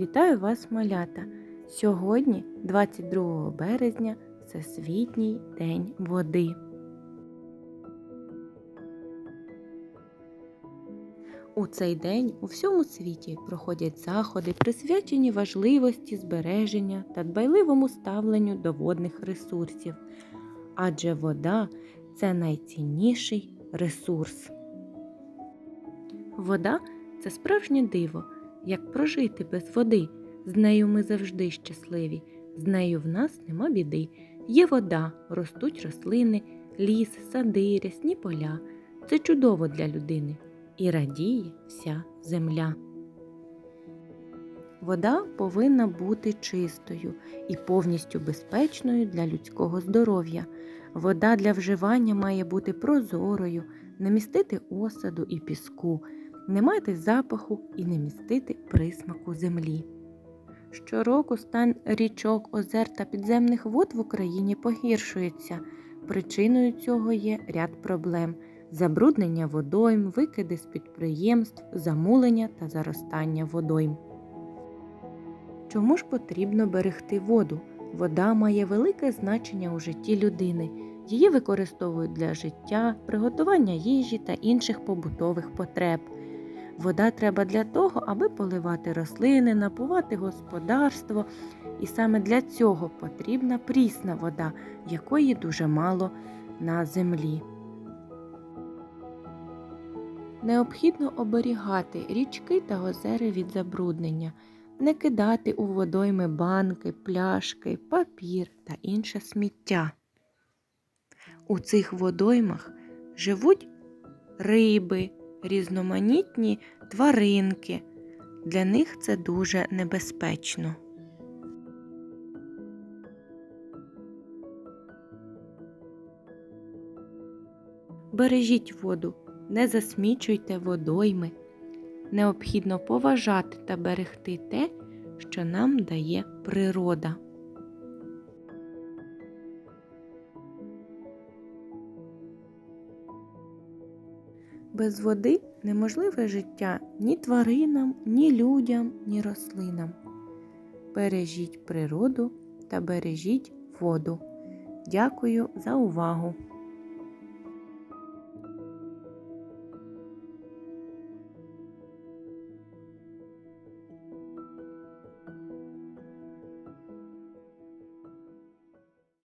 Вітаю вас, малята! Сьогодні, 22 березня, Всесвітній день води. У цей день у всьому світі проходять заходи, присвячені важливості збереження та дбайливому ставленню до водних ресурсів. Адже вода це найцінніший ресурс. Вода це справжнє диво. Як прожити без води? З нею ми завжди щасливі, з нею в нас нема біди. Є вода, ростуть рослини, ліс, сади, рясні поля. Це чудово для людини і радіє вся земля. Вода повинна бути чистою і повністю безпечною для людського здоров'я. Вода для вживання має бути прозорою, не містити осаду і піску, не мати запаху і не містити присмаку землі. Щороку стан річок, озер та підземних вод в Україні погіршується. Причиною цього є ряд проблем: забруднення водойм, викиди з підприємств, замулення та заростання водойм. Чому ж потрібно берегти воду? Вода має велике значення у житті людини. Її використовують для життя, приготування їжі та інших побутових потреб. Вода треба для того, аби поливати рослини, напувати господарство, і саме для цього потрібна прісна вода, якої дуже мало на землі. Необхідно оберігати річки та озери від забруднення, не кидати у водойми банки, пляшки, папір та інше сміття. У цих водоймах живуть риби, різноманітні тваринки. Для них це дуже небезпечно. Бережіть воду, не засмічуйте водойми. Необхідно поважати та берегти те, що нам дає природа. Без води неможливе життя ні тваринам, ні людям, ні рослинам. Бережіть природу та бережіть воду. Дякую за увагу!